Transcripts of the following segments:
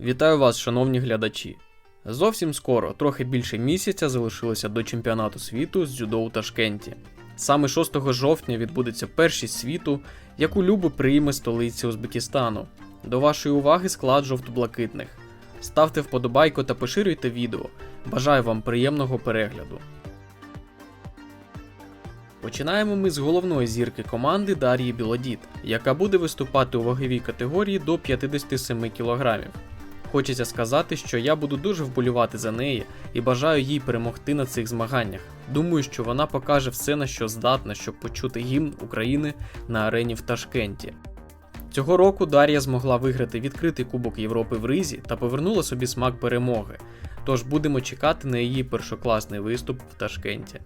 Вітаю вас, шановні глядачі. Зовсім скоро, трохи більше місяця, залишилося до чемпіонату світу з дзюдо у Ташкенті. Саме 6 жовтня відбудеться першість світу, яку любо прийме столиця Узбекистану. До вашої уваги склад жовто-блакитних. Ставте вподобайку та поширюйте відео. Бажаю вам приємного перегляду. Починаємо ми з головної зірки команди Дар'ї Білодіт, яка буде виступати у ваговій категорії до 57 кг. Хочеться сказати, що я буду дуже вболівати за неї і бажаю їй перемогти на цих змаганнях. Думаю, що вона покаже все, на що здатна, щоб почути гімн України на арені в Ташкенті. Цього року Дар'я змогла виграти відкритий Кубок Європи в Ризі та повернула собі смак перемоги. Тож будемо чекати на її першокласний виступ в Ташкенті.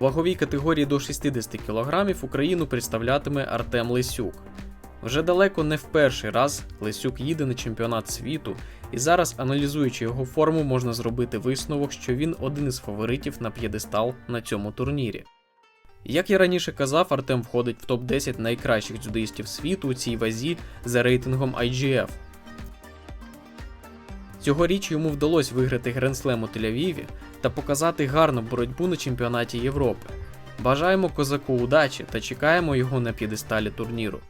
Ваговій категорії до 60 кг Україну представлятиме Артем Лисюк. Вже далеко не в перший раз Лисюк їде на чемпіонат світу, і зараз, аналізуючи його форму, можна зробити висновок, що він один із фаворитів на п'єдестал на цьому турнірі. Як я раніше казав, Артем входить в топ-10 найкращих дзюдоїстів світу у цій вазі за рейтингом IGF. Цьогоріч йому вдалося виграти Гренслем у Тель-Авіві та показати гарну боротьбу на чемпіонаті Європи. Бажаємо козаку удачі та чекаємо його на п'єдесталі турніру.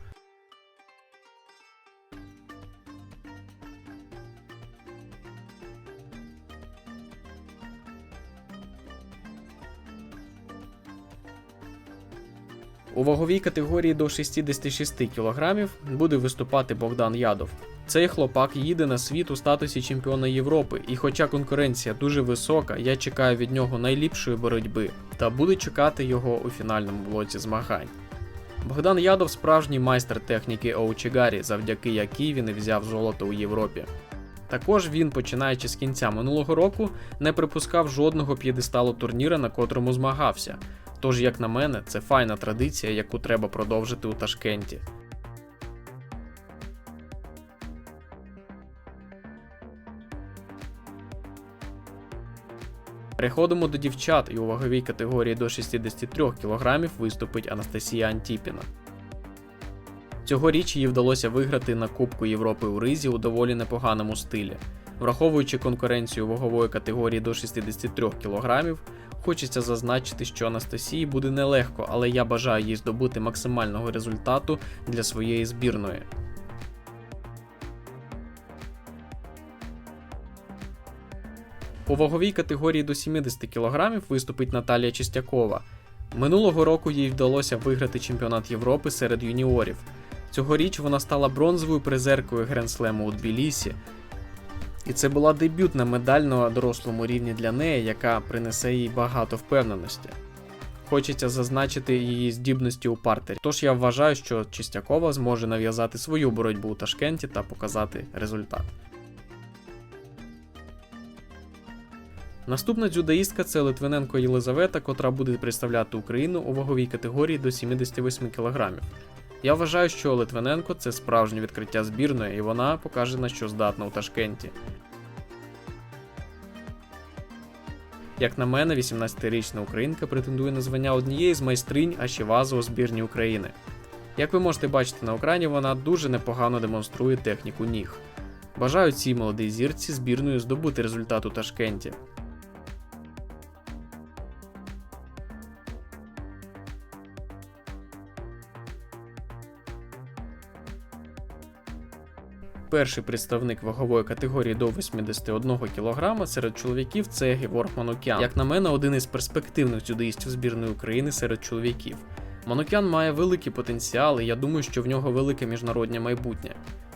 У ваговій категорії до 66 кг буде виступати Богдан Ядов. Цей хлопак їде на світ у статусі чемпіона Європи, і хоча конкуренція дуже висока, я чекаю від нього найліпшої боротьби та буду чекати його у фінальному блоці змагань. Богдан Ядов справжній майстер техніки Оучігарі, завдяки якій він і взяв золото у Європі. Також він, починаючи з кінця минулого року, не припускав жодного п'єдесталу турніра, на котрому змагався. Тож, як на мене, це файна традиція, яку треба продовжити у Ташкенті. Переходимо до дівчат, і у ваговій категорії до 63 кг виступить Анастасія Антіпіна. Цьогоріч їй вдалося виграти на Кубку Європи у Ризі у доволі непоганому стилі. Враховуючи конкуренцію вагової категорії до 63 кг, хочеться зазначити, що Анастасії буде нелегко, але я бажаю їй здобути максимального результату для своєї збірної. У ваговій категорії до 70 кг виступить Наталія Чистякова. Минулого року їй вдалося виграти чемпіонат Європи серед юніорів. Цьогоріч вона стала бронзовою призеркою Гренслему у Тбілісі. І це була дебютна медаль на дорослому рівні для неї, яка принесе їй багато впевненості. Хочеться зазначити її здібності у партері. Тож я вважаю, що Чистякова зможе нав'язати свою боротьбу у Ташкенті та показати результат. Наступна дзюдоїстка це Литвиненко Єлизавета, котра буде представляти Україну у ваговій категорії до 78 кг. Я вважаю, що Литвиненко це справжнє відкриття збірної, і вона покаже на що здатна у Ташкенті. Як на мене, 18-річна українка претендує на звання однієї з майстринь Ашівазу у збірні України. Як ви можете бачити на екрані, вона дуже непогано демонструє техніку ніг. Бажаю цій молодій зірці збірною здобути результат у Ташкенті. Перший представник вагової категорії до 81 кг серед чоловіків це Геворг Манукян. Як на мене, один із перспективних дзюдоїстів збірної України серед чоловіків. Манукян має великий потенціал, і я думаю, що в нього велике міжнародне майбутнє.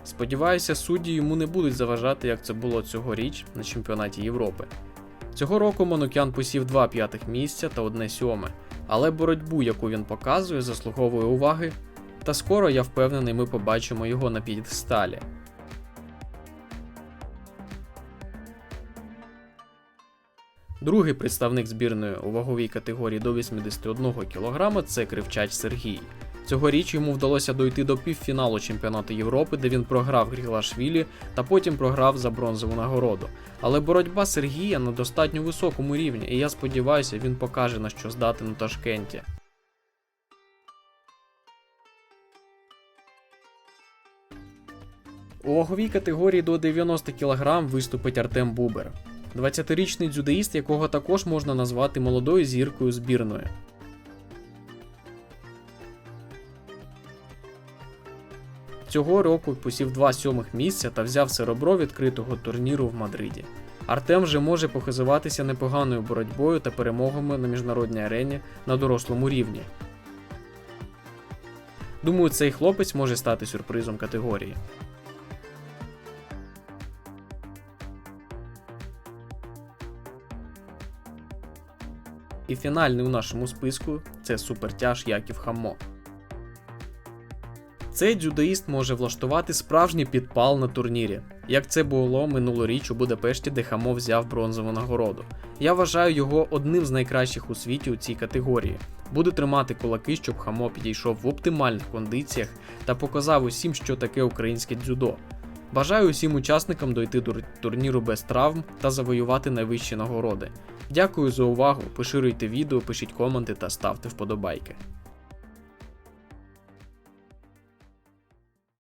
Сподіваюся, судді йому не будуть заважати, як це було цьогоріч на чемпіонаті Європи. Цього року Манукян посів два п'ятих місця та одне сьоме, але боротьбу, яку він показує, заслуговує уваги. Та скоро я впевнений, ми побачимо його на п'єдесталі. Другий представник збірної у ваговій категорії до 81 кг це Кривчач Сергій. Цьогоріч йому вдалося дойти до півфіналу чемпіонату Європи, де він програв Грілашвілі та потім програв за бронзову нагороду. Але боротьба Сергія на достатньо високому рівні, і я сподіваюся, він покаже на що здати на Ташкенті. У ваговій категорії до 90 кг виступить Артем Бубер, 20-річний дзюдоїст, якого також можна назвати молодою зіркою збірної. Цього року посів два сьомих місця та взяв серебро відкритого турніру в Мадриді. Артем вже може похизуватися непоганою боротьбою та перемогами на міжнародній арені на дорослому рівні. Думаю, цей хлопець може стати сюрпризом категорії. І фінальний у нашому списку це супертяж Яків Хамо. Цей дзюдоїст може влаштувати справжній підпал на турнірі, як це було минулоріч у Будапешті, де Хамо взяв бронзову нагороду. Я вважаю його одним з найкращих у світі у цій категорії. Буду тримати кулаки, щоб Хамо підійшов в оптимальних кондиціях та показав усім, що таке українське дзюдо. Бажаю усім учасникам дойти до турніру без травм та завоювати найвищі нагороди. Дякую за увагу, поширюйте відео, пишіть коменти та ставте вподобайки.